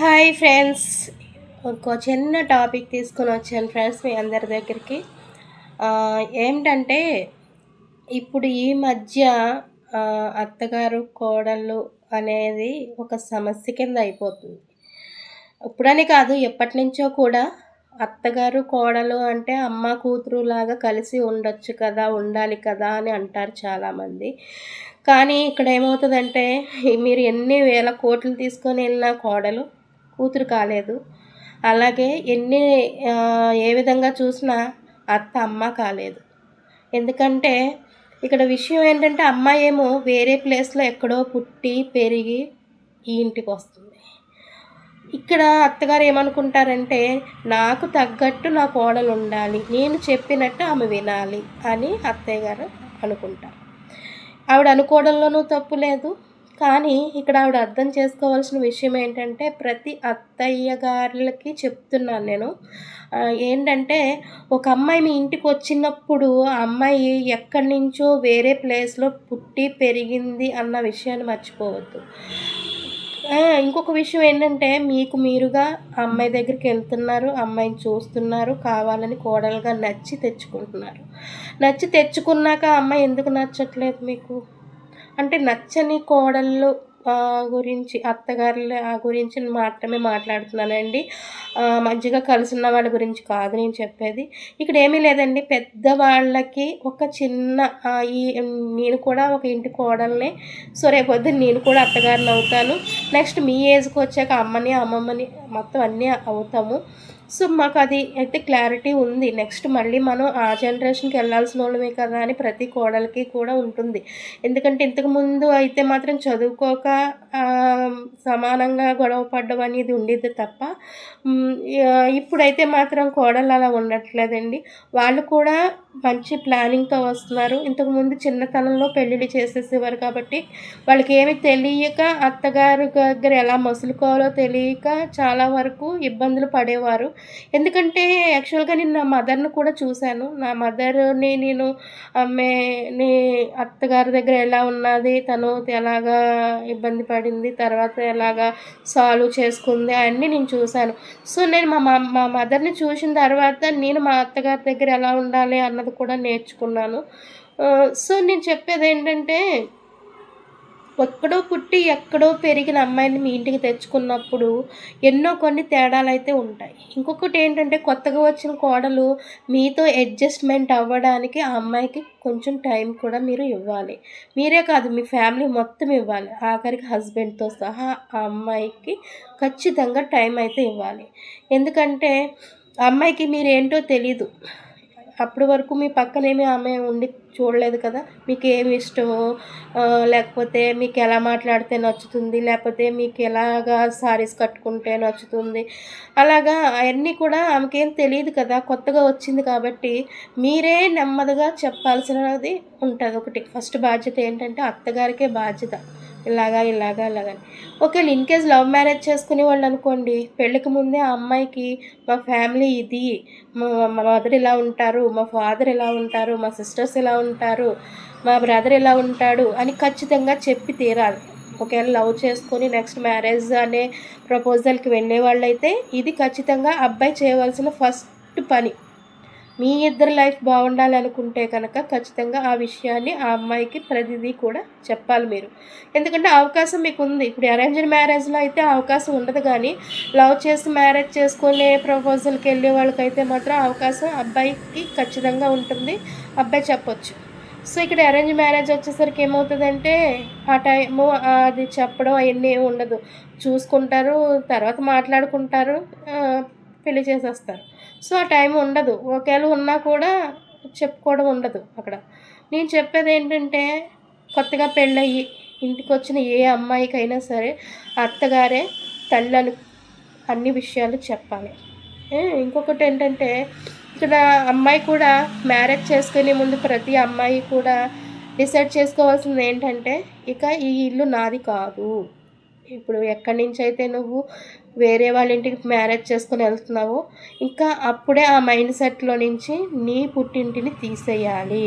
Hi friends ఒక చిన్న topic తీసుకొని వచ్చాను ఫ్రెండ్స్ మీ అందరి దగ్గరికి. ఏంటంటే ఇప్పుడు ఈ మధ్య అత్తగారు కోడళ్ళు అనేది ఒక సమస్య కింద అయిపోతుంది. ఇప్పుడని కాదు ఎప్పటి నుంచో కూడా అత్తగారు కోడలు అంటే అమ్మ కూతురు లాగా కలిసి ఉండొచ్చు కదా ఉండాలి కదా అని అంటారు చాలామంది. కానీ ఇక్కడ ఏమవుతుందంటే మీరు ఎన్ని వేల కోట్లు తీసుకొని వెళ్ళిన కోడలు కూతురు కాలేదు. అలాగే ఎన్ని ఏ విధంగా చూసినా అత్త అమ్మ కాలేదు. ఎందుకంటే ఇక్కడ విషయం ఏంటంటే అమ్మాయి ఏమో వేరే ప్లేస్లో ఎక్కడో పుట్టి పెరిగి ఈ ఇంటికి వస్తుంది. ఇక్కడ అత్తగారు ఏమనుకుంటారంటే నాకు తగ్గట్టు నా కోడలు ఉండాలి. నేను చెప్పినట్టు ఆమె వినాలి అని అత్తయ్య గారు అనుకుంటారు. ఆవిడ అనుకోవడంలోనూ తప్పు లేదు. కానీ ఇక్కడ ఆవిడ అర్థం చేసుకోవాల్సిన విషయం ఏంటంటే ప్రతి అత్తయ్య గారులకి చెప్తున్నాను నేను. ఏంటంటే ఒక అమ్మాయి మీ ఇంటికి వచ్చినప్పుడు ఆ అమ్మాయి ఎక్కడి నుంచో వేరే ప్లేస్లో పుట్టి పెరిగింది అన్న విషయాన్ని మర్చిపోవద్దు. ఇంకొక విషయం ఏంటంటే మీకు మీరుగా అమ్మాయి దగ్గరికి వెళ్తున్నారు అమ్మాయిని చూస్తున్నారు కావాలని కోడలుగా నచ్చి తెచ్చుకుంటున్నారు. నచ్చి తెచ్చుకున్నాక అమ్మాయి ఎందుకు నచ్చట్లేదు మీకు? అంటే నచ్చని కోడళ్ళు గురించి అత్తగారుల గురించి మాత్రమే మాట్లాడుతున్నానండి. మంచిగా కలిసి వాళ్ళ గురించి కాదు నేను చెప్పేది. ఇక్కడ ఏమీ లేదండి. పెద్దవాళ్ళకి ఒక చిన్న ఈ నేను కూడా ఒక ఇంటి కోడల్ని. సో రేపొద్దు నేను కూడా అత్తగారిని అవుతాను. నెక్స్ట్ మీ ఏజ్కి వచ్చాక అమ్మని అమ్మమ్మని మొత్తం అన్నీ అవుతాము. సో మాకు అది అయితే క్లారిటీ ఉంది. నెక్స్ట్ మళ్ళీ మనం ఆ జనరేషన్కి వెళ్ళాల్సిన వాళ్ళమే కదా అని ప్రతి కోడలకి కూడా ఉంటుంది. ఎందుకంటే ఇంతకుముందు అయితే మాత్రం చదువుకోక సమానంగా గొడవ పడ్డం అనేది ఉండేది తప్ప ఇప్పుడైతే మాత్రం కోడలు అలా ఉండట్లేదండి. వాళ్ళు కూడా మంచి ప్లానింగ్తో వస్తున్నారు. ఇంతకుముందు చిన్నతనంలో పెళ్ళిళ్ళు చేసేసేవారు కాబట్టి వాళ్ళకి ఏమి తెలియక అత్తగారు దగ్గర ఎలా మసులుకోవాలో తెలియక చాలా వరకు ఇబ్బందులు పడేవారు. ఎందుకంటే యాక్చువల్గా నేను నా మదర్ను కూడా చూశాను. నా మదర్ని నేను ఆమె నీ అత్తగారి దగ్గర ఎలా ఉన్నది తను ఎలాగా ఇబ్బంది పడింది తర్వాత ఎలాగా సాల్వ్ చేసుకుంది అవన్నీ నేను చూశాను. సో నేను మా మా మదర్ని చూసిన తర్వాత నేను మా అత్తగారి దగ్గర ఎలా ఉండాలి అన్నది కూడా నేర్చుకున్నాను. సో నేను చెప్పేది ఏంటంటే ఎక్కడో పుట్టి ఎక్కడో పెరిగిన అమ్మాయిని మీ ఇంటికి తెచ్చుకున్నప్పుడు ఎన్నో కొన్ని తేడాలు అయితే ఉంటాయి. ఇంకొకటి ఏంటంటే కొత్తగా వచ్చిన కోడలు మీతో అడ్జస్ట్మెంట్ అవ్వడానికి ఆ అమ్మాయికి కొంచెం టైం కూడా మీరు ఇవ్వాలి. మీరే కాదు మీ ఫ్యామిలీ మొత్తం ఇవ్వాలి. ఆఖరికి హస్బెండ్తో సహా ఆ అమ్మాయికి ఖచ్చితంగా టైం అయితే ఇవ్వాలి. ఎందుకంటే అమ్మాయికి మీరేంటో తెలీదు. అప్పటి వరకు మీ పక్కనేమి ఆమె ఉండి చూడలేదు కదా? మీకు ఏమి ఇష్టమో లేకపోతే మీకు ఎలా మాట్లాడితే నచ్చుతుంది? లేకపోతే మీకు ఎలాగా సారీస్ కట్టుకుంటే నచ్చుతుంది? అలాగా అవన్నీ కూడా ఆమెకేం తెలియదు కదా? కొత్తగా వచ్చింది కాబట్టి మీరే నెమ్మదిగా చెప్పాల్సినది ఉంటుంది ఒకటి. ఫస్ట్ బాధ్యత ఏంటంటే అత్తగారికే బాధ్యత. ఇలాగా ఇలాగా ఇలాగని ఒకవేళ ఇన్ కేస్ లవ్ మ్యారేజ్ చేసుకునే వాళ్ళు అనుకోండి పెళ్ళికి ముందే ఆ అమ్మాయికి మా ఫ్యామిలీ ఇది మా మదర్ ఇలా ఉంటారు మా ఫాదర్ ఇలా ఉంటారు మా సిస్టర్స్ ఇలా ఉంటారు మా బ్రదర్ ఇలా ఉంటాడు అని ఖచ్చితంగా చెప్పి తీరాలి. ఒకవేళ లవ్ చేసుకొని నెక్స్ట్ మ్యారేజ్ అనే ప్రపోజల్కి వెళ్ళే వాళ్ళైతే ఇది ఖచ్చితంగా అబ్బాయి చేయవలసిన ఫస్ట్ పని. మీ ఇద్దరు లైఫ్ బాగుండాలి అనుకుంటే కనుక ఖచ్చితంగా ఆ విషయాన్ని ఆ అమ్మాయికి ప్రతిదీ కూడా చెప్పాలి మీరు. ఎందుకంటే అవకాశం మీకు ఉంది. ఇప్పుడు అరేంజ్డ్ మ్యారేజ్లో అయితే అవకాశం ఉండదు కానీ లవ్ చేసి మ్యారేజ్ చేసుకునే ప్రపోజల్కి వెళ్ళే వాళ్ళకైతే మాత్రం అవకాశం అబ్బాయికి ఖచ్చితంగా ఉంటుంది. అబ్బాయి చెప్పొచ్చు. సో ఇక్కడ అరేంజ్ మ్యారేజ్ వచ్చేసరికి ఏమవుతుందంటే ఆ టైము అది చెప్పడం అవన్నీ ఉండదు. చూసుకుంటారు తర్వాత మాట్లాడుకుంటారు పెళ్ళి చేసేస్తారు. సో ఆ టైం ఉండదు. ఒకవేళ ఉన్నా కూడా చెప్పుకోవడం ఉండదు అక్కడ. నేను చెప్పేది ఏంటంటే కొత్తగా పెళ్ళయ్యి ఇంటికి వచ్చిన ఏ అమ్మాయికైనా సరే అత్తగారే తల్లని అన్ని విషయాలు చెప్పాలి. ఇంకొకటి ఏంటంటే ఇక్కడ అమ్మాయి కూడా మ్యారేజ్ చేసుకునే ముందు ప్రతి అమ్మాయి కూడా డిసైడ్ చేసుకోవాల్సింది ఏంటంటే ఇక ఈ ఇల్లు నాది కాదు. ఇప్పుడు ఎక్కడి నుంచి అయితే నువ్వు వేరే వాళ్ళ ఇంటికి మ్యారేజ్ చేసుకొని వెళ్తున్నావో. ఇంకా అప్పుడే ఆ మైండ్ సెట్లో నుంచి నీ పుట్టింటిని తీసేయాలి.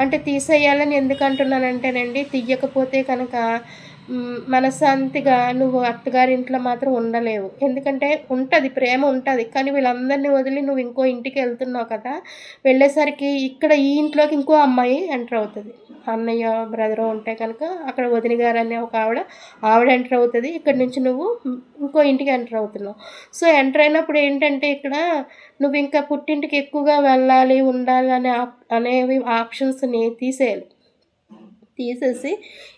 అంటే తీసేయాలని ఎందుకు అంటున్నానంటేనండి తీయకపోతే కనుక మనశ్శాంతిగా నువ్వు అత్తగారింట్లో మాత్రం ఉండలేవు. ఎందుకంటే ఉంటుంది ప్రేమ ఉంటుంది. కానీ వీళ్ళందరినీ వదిలి నువ్వు ఇంకో ఇంటికి వెళ్తున్నావు కదా వెళ్ళేసరికి ఇక్కడ ఈ ఇంట్లోకి ఇంకో అమ్మాయి ఎంటర్ అవుతుంది. అన్నయ్య బ్రదరు ఉంటే కనుక అక్కడ వదిన గారు అనే ఒక ఆవిడ ఆవిడ ఎంటర్ అవుతుంది. ఇక్కడ నుంచి నువ్వు ఇంకో ఇంటికి ఎంటర్ అవుతున్నావు. సో ఎంటర్ అయినప్పుడు ఏంటంటే ఇక్కడ నువ్వు ఇంకా పుట్టింటికి ఎక్కువగా వెళ్ళాలి ఉండాలి అనే అనేవి ఆప్షన్స్ని తీసేయాలి. తీసేసి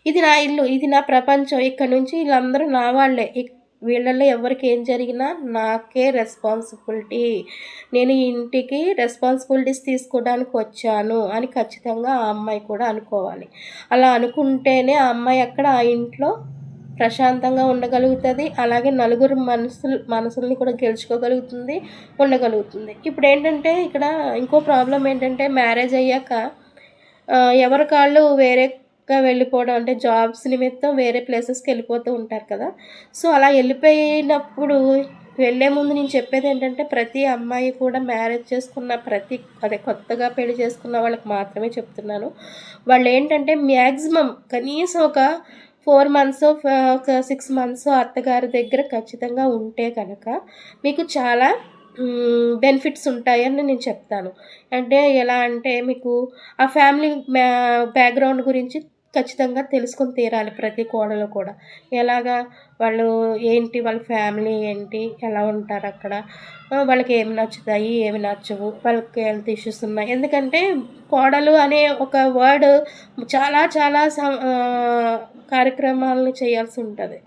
ఇది నా ఇల్లు ఇది నా ప్రపంచం ఇక్కడ నుంచి వీళ్ళందరూ నా వాళ్ళే. వీళ్ళల్లో ఎవరికి ఏం జరిగినా నాకే రెస్పాన్సిబిలిటీ నేను ఇంటికి రెస్పాన్సిబిలిటీస్ తీసుకోవడానికి వచ్చాను అని ఖచ్చితంగా ఆ అమ్మాయి కూడా అనుకోవాలి. అలా అనుకుంటేనే ఆ అమ్మాయి అక్కడ ఆ ఇంట్లో ప్రశాంతంగా ఉండగలుగుతుంది. అలాగే నలుగురు మనసులు మనసుల్ని కూడా గెలుచుకోగలుగుతుంది ఉండగలుగుతుంది. ఇప్పుడు ఏంటంటే ఇక్కడ ఇంకో ప్రాబ్లం ఏంటంటే మ్యారేజ్ అయ్యాక ఎవరి కాళ్ళు వేరే వేరేగా వెళ్ళిపోవడం అంటే జాబ్స్ నిమిత్తం వేరే ప్లేసెస్కి వెళ్ళిపోతూ ఉంటారు కదా. సో అలా వెళ్ళిపోయినప్పుడు వెళ్ళే ముందు నేను చెప్పేది ఏంటంటే ప్రతి అమ్మాయి కూడా మ్యారేజ్ చేసుకున్న ప్రతి అదే కొత్తగా పెళ్ళి చేసుకున్న వాళ్ళకి మాత్రమే చెప్తున్నాను. వాళ్ళు ఏంటంటే మ్యాక్సిమం కనీసం ఒక ఫోర్ మంత్స్ ఒక సిక్స్ మంత్స్ అత్తగారి దగ్గర ఖచ్చితంగా ఉంటే కనుక మీకు చాలా బెనిఫిట్స్ ఉంటాయని నేను చెప్తాను. అంటే ఎలా అంటే మీకు ఆ ఫ్యామిలీ బ్యాక్గ్రౌండ్ గురించి ఖచ్చితంగా తెలుసుకొని తీరాలి ప్రతి కోడలు కూడా. ఎలాగా వాళ్ళు ఏంటి వాళ్ళ ఫ్యామిలీ ఏంటి ఎలా ఉంటారు అక్కడ? వాళ్ళకి ఏమి నచ్చుతాయి ఏమి నచ్చవు వాళ్ళకి హెల్త్ ఇష్యూస్ ఉన్నాయి. ఎందుకంటే కోడలు అనే ఒక వర్డ్ చాలా చాలా కార్యక్రమాలను చేయాల్సి ఉంటుంది.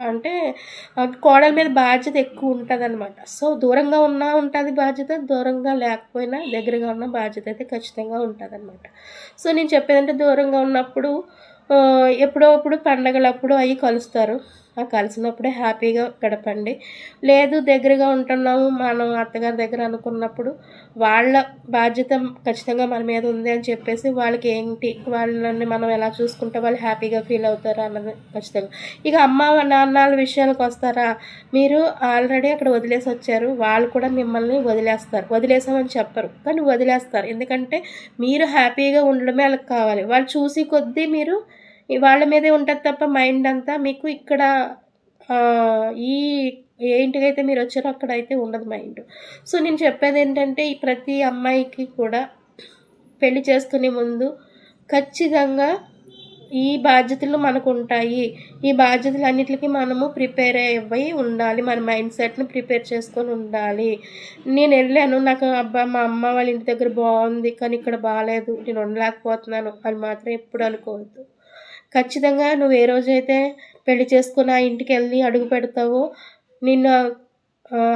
అంటే కోడల మీద బాధ్యత ఎక్కువ ఉంటుంది అనమాట సో దూరంగా ఉన్నా ఉంటుంది బాధ్యత దూరంగా లేకపోయినా దగ్గరగా ఉన్న బాధ్యత అయితే ఖచ్చితంగా ఉంటుంది అనమాట సో నేను చెప్పేదంటే దూరంగా ఉన్నప్పుడు ఎప్పుడో అప్పుడు పండగలప్పుడు అవి కలుస్తారు. ఆ కలిసినప్పుడే హ్యాపీగా గడపండి. లేదు దగ్గరగా ఉంటున్నాము మనం అత్తగారి దగ్గర అనుకున్నప్పుడు వాళ్ళ బాధ్యత ఖచ్చితంగా మన మీద ఉంది అని చెప్పేసి వాళ్ళకి ఏంటి వాళ్ళని మనం ఎలా చూసుకుంటే వాళ్ళు హ్యాపీగా ఫీల్ అవుతారు అన్నది ఖచ్చితంగా. ఇక అమ్మ నాన్నల విషయాలకు వస్తారా? మీరు ఆల్రెడీ అక్కడ వదిలేసి వచ్చారు వాళ్ళు కూడా మిమ్మల్ని వదిలేస్తారు. వదిలేసామని చెప్పరు కానీ వదిలేస్తారు. ఎందుకంటే మీరు హ్యాపీగా ఉండడమే వాళ్ళకి కావాలి. వాళ్ళు చూసి కొద్దీ మీరు వాళ్ళ మీదే ఉంటుంది తప్ప మైండ్ అంతా మీకు ఇక్కడ ఈ ఏ ఇంటికైతే మీరు వచ్చారో అక్కడ అయితే ఉండదు మైండ్ సో నేను చెప్పేది ఏంటంటే ఈ ప్రతి అమ్మాయికి కూడా పెళ్ళి చేసుకునే ముందు ఖచ్చితంగా ఈ బాధ్యతలు మనకు ఉంటాయి. ఈ బాధ్యతలు అన్నిటికీ మనము ప్రిపేర్ అయ్యి ఉండాలి. మన మైండ్ సెట్ని ప్రిపేర్ చేసుకొని ఉండాలి. నేను వెళ్ళాను నాకు అబ్బా మా అమ్మ వాళ్ళ ఇంటి దగ్గర బాగుంది కానీ ఇక్కడ బాగాలేదు నేను ఉండలేకపోతున్నాను. అని మాత్రం ఎప్పుడు అనుకోవద్దు. ఖచ్చితంగా నువ్వు ఏ రోజైతే పెళ్ళి చేసుకుని ఆ ఇంటికి వెళ్ళి అడుగు పెడతావో నిన్ను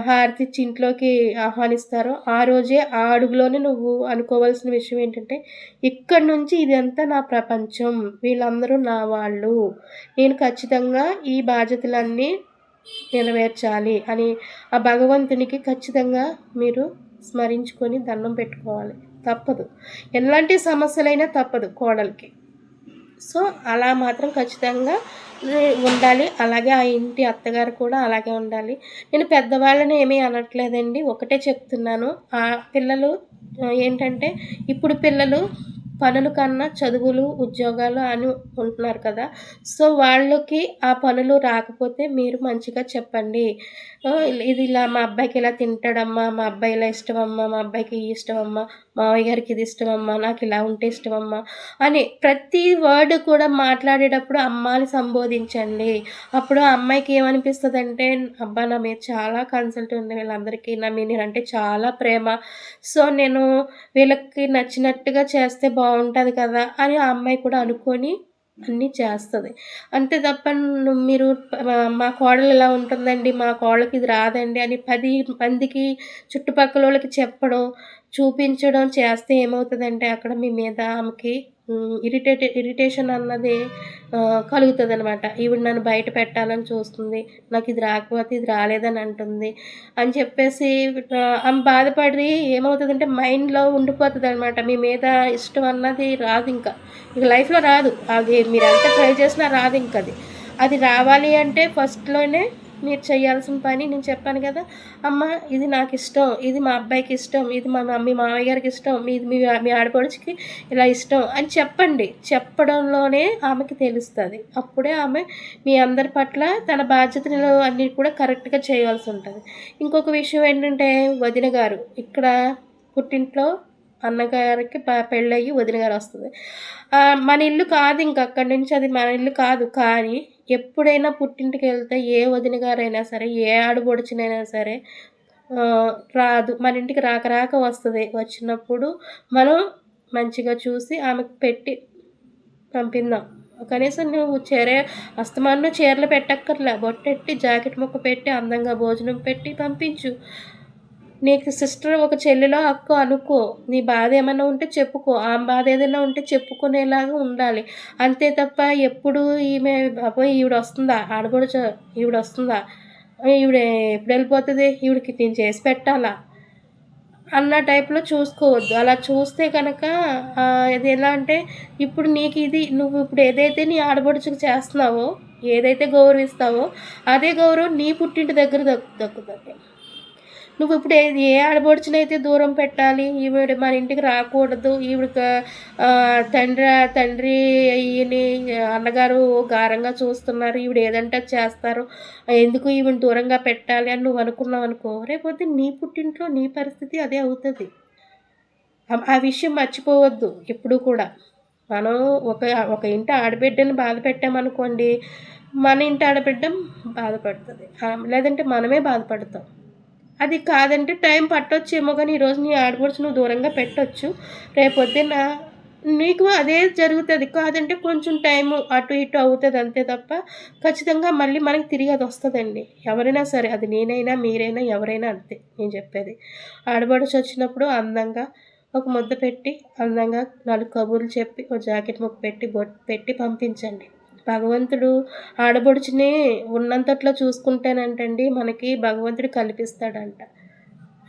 హారతి ఇచ్చి ఇంట్లోకి ఆహ్వానిస్తారో ఆ రోజే ఆ అడుగులోనే నువ్వు అనుకోవాల్సిన విషయం ఏంటంటే ఇక్కడి నుంచి ఇదంతా నా ప్రపంచం వీళ్ళందరూ నా వాళ్ళు. నేను ఖచ్చితంగా ఈ బాధ్యతలన్నీ నెరవేర్చాలి అని ఆ భగవంతునికి ఖచ్చితంగా మీరు స్మరించుకొని దండం పెట్టుకోవాలి. తప్పదు. ఎలాంటి సమస్యలైనా తప్పదు కోడలికి. సో అలా మాత్రం ఖచ్చితంగా ఉండాలి. అలాగే ఆ ఇంటి అత్తగారు కూడా అలాగే ఉండాలి. నేను పెద్దవాళ్ళని ఏమీ అనట్లేదండి. ఒకటే చెప్తున్నాను. ఆ పిల్లలు ఏంటంటే ఇప్పుడు పిల్లలు పనుల కన్నా చదువులు ఉద్యోగాలు అని ఉంటున్నారు కదా. సో వాళ్ళకి ఆ పనులు రాకపోతే మీరు మంచిగా చెప్పండి. ఇది ఇలా మా అబ్బాయికి ఇలా తింటాడమ్మా మా అబ్బాయి ఇలా ఇష్టమమ్మా మా అబ్బాయికి ఈ ఇష్టమమ్మా మామయ్య గారికి ఇది ఇష్టమమ్మా నాకు ఇలా ఉంటే ఇష్టమమ్మా అని ప్రతి వర్డ్ కూడా మాట్లాడేటప్పుడు అమ్మాని సంబోధించండి. అప్పుడు ఆ అమ్మాయికి ఏమనిపిస్తుంది అంటే అబ్బా నా మీద చాలా కన్సల్ట్ ఉంది వీళ్ళందరికీ నా మీద నేనంటే చాలా ప్రేమ. సో నేను వీళ్ళకి నచ్చినట్టుగా చేస్తే బాగుంటుంది కదా అని ఆ అమ్మాయి కూడా అనుకొని అన్నీ చేస్తుంది. అంతే తప్ప మీరు మా- కోడలు ఇలా ఉంటుందండి? మా కోడలకి ఇది రాదండి అని పది మందికి చుట్టుపక్కల వాళ్ళకి చెప్పడం చూపించడం చేస్తే ఏమవుతుందంటే అక్కడ మీ మీద ఆమెకి ఇరిటేట్ ఇరిటేషన్ అన్నది కలుగుతుంది అనమాట ఈవిడ నన్ను బయట పెట్టాలని చూస్తుంది. నాకు ఇది రాకపోతే ఇది రాలేదని అంటుంది. అని చెప్పేసి ఆమె బాధపడి ఏమవుతుందంటే మైండ్లో ఉండిపోతుంది అనమాట మీ మీద ఇష్టం అన్నది రాదు ఇంకా. ఇక లైఫ్లో రాదు. అది మీరు ఎంత ట్రై చేసినా రాదు ఇంకా అది అది రావాలి అంటే ఫస్ట్లోనే మీరు చేయాల్సిన పని నేను చెప్పాను కదా. అమ్మ ఇది నాకు ఇష్టం. ఇది మా అబ్బాయికి ఇష్టం. ఇది మా మమ్మీ మామయ్య గారికి ఇష్టం. ఇది మీ మీ ఆడపడుచుకి ఇలా ఇష్టం అని చెప్పండి. చెప్పడంలోనే ఆమెకి తెలుస్తుంది. అప్పుడే ఆమె మీ అందరి పట్ల తన బాధ్యతలు అన్నీ కూడా కరెక్ట్గా చేయాల్సి ఉంటుంది. ఇంకొక విషయం ఏంటంటే వదిన గారు. ఇక్కడ పుట్టింట్లో అన్నగారికి పెళ్ళయ్యి వదిన గారు వస్తుంది. మన ఇల్లు కాదు ఇంక. అక్కడి నుంచి అది మన ఇల్లు కాదు. కానీ ఎప్పుడైనా పుట్టింటికి వెళ్తే ఏ వదిన గారైనా సరే ఏ ఆడబొడిచినైనా సరే రాదు. మన ఇంటికి రాక రాక వస్తుంది. వచ్చినప్పుడు మనం మంచిగా చూసి ఆమెకు పెట్టి పంపిందాం కనీసం నువ్వు చీర అస్తమానం చీరలు పెట్టక్కర్లే. బొట్టెట్టి జాకెట్ ముక్క పెట్టి అందంగా భోజనం పెట్టి పంపించు. నీకు సిస్టర్ ఒక చెల్లెలో అక్క అనుకో. నీ బాధ ఏమైనా ఉంటే చెప్పుకో. ఆ బాధ ఏదైనా ఉంటే చెప్పుకునేలాగా ఉండాలి. అంతే తప్ప ఎప్పుడు ఈమె బాబోయ్ ఈవిడ వస్తుందా? ఆడబడుచు ఈవిడ వస్తుందా? ఈవిడ ఎప్పుడు వెళ్ళిపోతుంది? ఈవిడికి నేను చేసి పెట్టాలా? అన్న టైప్లో చూసుకోవద్దు. అలా చూస్తే కనుక ఇది ఎలా అంటే ఇప్పుడు నీకు ఇది నువ్వు ఇప్పుడు ఏదైతే నీ ఆడబడుచుకు చేస్తున్నావో ఏదైతే గౌరవిస్తావో అదే గౌరవం నీ పుట్టింటి దగ్గర దక్కు దక్కుతుంది. నువ్వు ఇప్పుడు ఏ ఆడబడుచునైతే దూరం పెట్టాలి? ఈవిడ మన ఇంటికి రాకూడదు. ఈవిడ తండ్రి తండ్రి అయ్యని అన్నగారు గారంగా చూస్తున్నారు. ఈవిడ ఏదంటే చేస్తారు. ఎందుకు ఈవిని దూరంగా పెట్టాలి అని నువ్వు అనుకున్నావు అనుకో. రేపోతే నీ పుట్టింట్లో నీ పరిస్థితి అదే అవుతుంది. ఆ విషయం మర్చిపోవద్దు ఎప్పుడు కూడా. మనం ఒక ఒక ఇంటి ఆడబిడ్డని బాధ పెట్టామనుకోండి మన ఇంటి ఆడబిడ్డ బాధపడుతుంది. లేదంటే మనమే బాధపడతాం. అది కాదంటే టైం పట్టొచ్చేమో కానీ ఈరోజు నీ ఆడపడుచు నువ్వు దూరంగా పెట్టొచ్చు. రేపొద్దున నీకు అదే జరుగుతుంది. కాదంటే కొంచెం టైము అటు ఇటు అవుతుంది అంతే తప్ప ఖచ్చితంగా మళ్ళీ మనకి తిరిగి అది వస్తుందండి. ఎవరైనా సరే అది నేనైనా మీరైనా ఎవరైనా అంతే నేను చెప్పేది. ఆడబడుచు వచ్చినప్పుడు అందంగా ఒక ముద్ద పెట్టి అందంగా నాలుగు కబుర్లు చెప్పి ఒక జాకెట్ ముక్క పెట్టి బొట్టు పెట్టి పంపించండి. భగవంతుడు ఆడబడుచుని ఉన్నంతట్లో చూసుకుంటేనంటండి మనకి భగవంతుడు కల్పిస్తాడంట.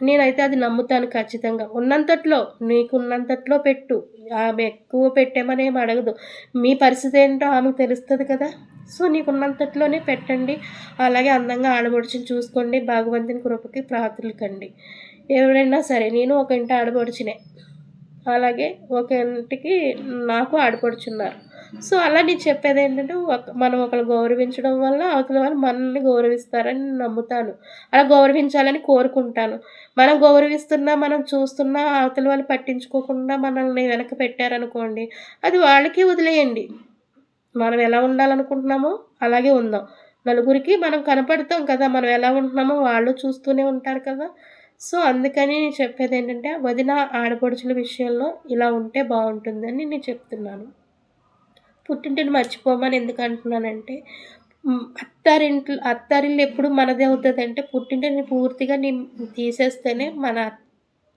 నేనైతే అది నమ్ముతాను ఖచ్చితంగా. ఉన్నంతట్లో నీకు ఉన్నంతట్లో పెట్టు. ఆమె ఎక్కువ పెట్టామని ఏమి అడగదు. మీ పరిస్థితి ఏంటో ఆమెకు తెలుస్తుంది కదా. సో నీకున్నంతట్లోనే పెట్టండి. అలాగే అందంగా ఆడబడుచుని చూసుకోండి. భగవంతుని కృపకి ప్రార్థనకండి ఎవరైనా సరే నేను ఒక ఇంటి ఆడబడుచునే. అలాగే ఒక ఇంటికి నాకు ఆడపడుచున్నారు సో అలా నేను చెప్పేది ఏంటంటే ఒక మనం ఒకరు గౌరవించడం వల్ల అవతల వాళ్ళు మనల్ని గౌరవిస్తారని నమ్ముతాను. అలా గౌరవించాలని కోరుకుంటాను. మనం గౌరవిస్తున్నా మనం చూస్తున్నా అవతల వాళ్ళు పట్టించుకోకుండా మనల్ని వెనక పెట్టారనుకోండి అది వాళ్ళకి వదిలేయండి. మనం ఎలా ఉండాలనుకుంటున్నామో అలాగే ఉందాం. నలుగురికి మనం కనపడతాం కదా మనం ఎలా ఉంటున్నామో వాళ్ళు చూస్తూనే ఉంటారు కదా. సో అందుకని నేను చెప్పేది ఏంటంటే వదిన ఆడపడుచుల విషయంలో ఇలా ఉంటే బాగుంటుందని నేను చెప్తున్నాను. పుట్టింటిని మర్చిపోమని ఎందుకు అంటున్నానంటే అత్తారింట్లో అత్తారిల్లు ఎప్పుడు మనదే అవుతుంది అంటే పుట్టింటిని పూర్తిగా నేను తీసేస్తేనే మన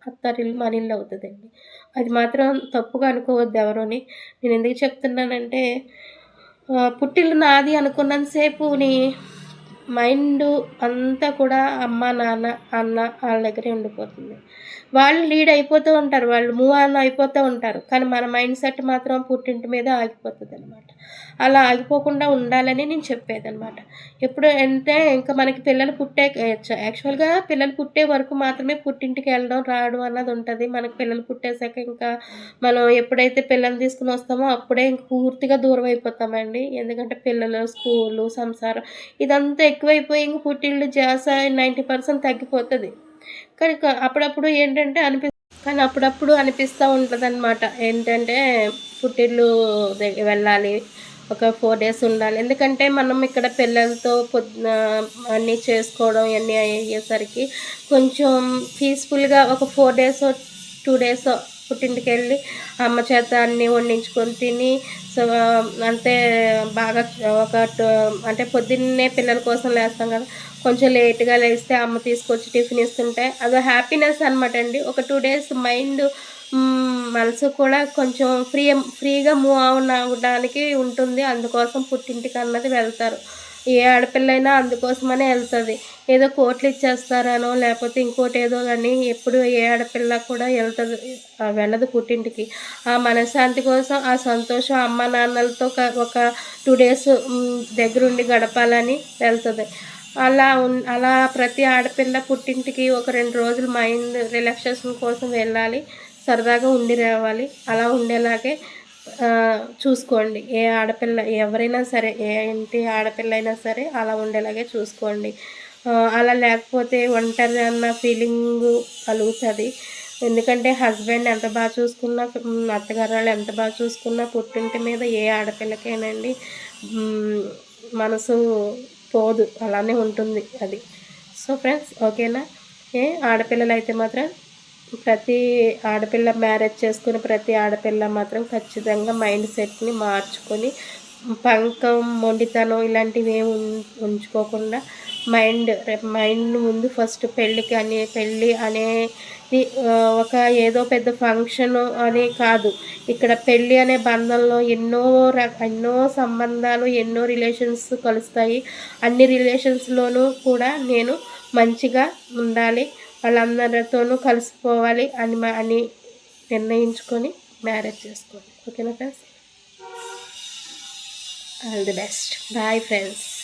అత్తారిల్లు మన ఇల్లు అవుతుందండి. అది మాత్రం తప్పుగా అనుకోవద్దు ఎవరోని. నేను ఎందుకు చెప్తున్నానంటే పుట్టిల్లు నాది అనుకున్నంతసేపు నీ మైండ్ అంతా కూడా అమ్మ నాన్న అన్న వాళ్ళ దగ్గరే ఉండిపోతుంది. వాళ్ళు లీడ్ అయిపోతూ ఉంటారు వాళ్ళు మూవ్ ఆన్ అయిపోతూ ఉంటారు. కానీ మన మైండ్ సెట్ మాత్రం పుట్టింటి మీద ఆగిపోతుంది అనమాట అలా ఆగిపోకుండా ఉండాలని నేను చెప్పేది అనమాట ఎప్పుడు అంటే ఇంకా మనకి పిల్లలు పుట్టే యాక్చువల్గా పిల్లలు పుట్టే వరకు మాత్రమే పుట్టింటికి వెళ్ళడం రావడం అన్నది ఉంటుంది. మనకి పిల్లలు పుట్టేశాక ఇంకా మనం ఎప్పుడైతే పిల్లల్ని తీసుకుని వస్తామో అప్పుడే ఇంక పూర్తిగా దూరం అయిపోతామండి. ఎందుకంటే పిల్లలు స్కూలు సంసారం ఇదంతా ఎక్కువైపోయి ఇంక పుట్టిళ్ళు జాస నైంటీ పర్సెంట్ తగ్గిపోతుంది. కానీ అప్పుడప్పుడు ఏంటంటే అనిపి కానీ అప్పుడప్పుడు అనిపిస్తూ ఉంటుంది అనమాట ఏంటంటే పుట్టిళ్ళు వెళ్ళాలి ఒక ఫోర్ డేస్ ఉండాలి. ఎందుకంటే మనం ఇక్కడ పిల్లలతో పొద్దున అన్నీ చేసుకోవడం ఇవన్నీ అయ్యేసరికి కొంచెం పీస్ఫుల్గా ఒక ఫోర్ డేస్ టూ డేస్ పుట్టింటికి వెళ్ళి అమ్మ చేత అన్నీ వండించుకొని తిని సో అంటే బాగా ఒక అంటే పొద్దున్నే పిల్లల కోసం లేస్తాం కదా కొంచెం లేట్గా లేస్తే అమ్మ తీసుకొచ్చి టిఫిన్ ఇస్తుంటే అదో హ్యాపీనెస్ అనమాట అండి. ఒక టూ డేస్ మైండ్ మనసు కూడా కొంచెం ఫ్రీ ఫ్రీగా మూవ్ అవ్వడానికి ఉంటుంది. అందుకోసం పుట్టింటికి అన్నది వెళ్తారు. ఏ ఆడపిల్లైనా అందుకోసమనే వెళ్తుంది. ఏదో కోట్లు ఇచ్చేస్తారనో లేకపోతే ఇంకోటి ఏదో కానీ ఎప్పుడు ఏ ఆడపిల్ల కూడా వెళ్తుంది వెళ్ళదు పుట్టింటికి. ఆ మనశ్శాంతి కోసం ఆ సంతోషం అమ్మ నాన్నలతో ఒక టూ డేస్ దగ్గరుండి గడపాలని వెళ్తుంది. అలా ఉన్ అలా ప్రతి ఆడపిల్ల పుట్టింటికి ఒక రెండు రోజులు మైండ్ రిలాక్సేషన్ కోసం వెళ్ళాలి. సరదాగా ఉండి రావాలి. అలా ఉండేలాగే చూసుకోండి. ఏ ఆడపిల్ల ఎవరైనా సరే ఏ ఇంటి ఆడపిల్ల అయినా సరే అలా ఉండేలాగే చూసుకోండి. అలా లేకపోతే ఒంటరి అన్న ఫీలింగ్ కలుగుతుంది. ఎందుకంటే హస్బెండ్ ఎంత బాగా చూసుకున్నా అత్తగారు వాళ్ళు ఎంత బాగా చూసుకున్నా పుట్టింటి మీద ఏ ఆడపిల్లకేనండి మనసు పోదు. అలానే ఉంటుంది అది. సో ఫ్రెండ్స్ ఓకేనా? ఏ ఆడపిల్లలు అయితే మాత్రం ప్రతి ఆడపిల్ల మ్యారేజ్ చేసుకుని ప్రతి ఆడపిల్ల మాత్రం ఖచ్చితంగా మైండ్ సెట్ని మార్చుకొని పంకం మొండితనం ఇలాంటివి ఏమి ఉం- ఉంచుకోకుండా మైండ్ మైండ్ ముందు ఫస్ట్ పెళ్ళికి అనే పెళ్ళి అనేది ఒక ఏదో పెద్ద ఫంక్షన్ అని కాదు. ఇక్కడ పెళ్ళి అనే బంధంలో ఎన్నో రక ఎన్నో సంబంధాలు ఎన్నో రిలేషన్స్ కలుస్తాయి. అన్ని రిలేషన్స్లోనూ కూడా నేను మంచిగా ఉండాలి. వాళ్ళందరితోనూ కలిసిపోవాలి అని మా- అని నిర్ణయించుకొని మ్యారేజ్ చేసుకోండి. ఓకేనా friends? All the best. Bye friends.